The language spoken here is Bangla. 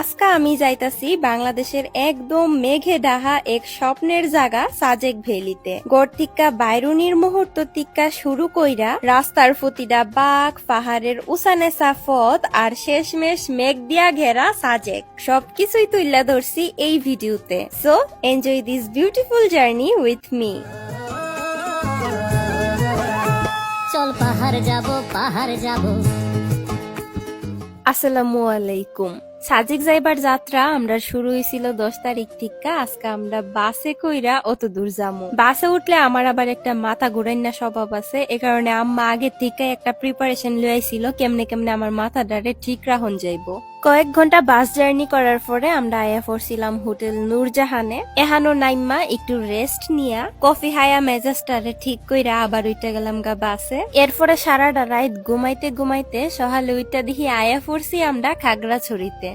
আজকা আমি যাইতাছি বাংলাদেশের একদম মেঘে ডাহা এক স্বপ্নের জায়গা সাজেক ভ্যালিতে। গড় তিক্কা বাইরুনির মুহূর্ত তিক্কা শুরু কইরা রাস্তার প্রতিটা বাঘ পাহাড়ের উসানে সাফত আর শেষমেশ মেঘ দিয়া ঘেরা সাজেক। সবকিছুই তুইলা ধরছি এই ভিডিওতে। So enjoy this beautiful journey with me চল পাহাড় যাব পাহাড় যাব। আসসালামু আলাইকুম। সাজেক যাইবার যাত্রা আমরা শুরু হয়েছিল দশ তারিখ থেকে আজকে আমরা বাসে কইরা অত দূর যামু। বাসে উঠলে আমার আবার একটা মাথা ঘুরাই না স্বভাব আছে। এ কারণে আম্মা আগে থেকে একটা প্রিপারেশন লইছিল কেমনে কেমনে আমার মাথাটারে ঠিক রাখুন যাইবো। কয়েক ঘণ্টা বাস জার্নি করার পরে আমরা আয়া পড়ছিলাম হোটেল নূরজাহানে। এহানো নাইম্মা একটু রেস্ট নিয়া কফি হায়া মেজাজটারে ঠিক কইরা আবার উইটা গেলাম গা বাসে। এরপরে সারাটা রাত ঘুমাইতে ঘুমাইতে সহালে উইটা দেখি আয়া পড়ছি আমরা খাগড়াছড়িতে।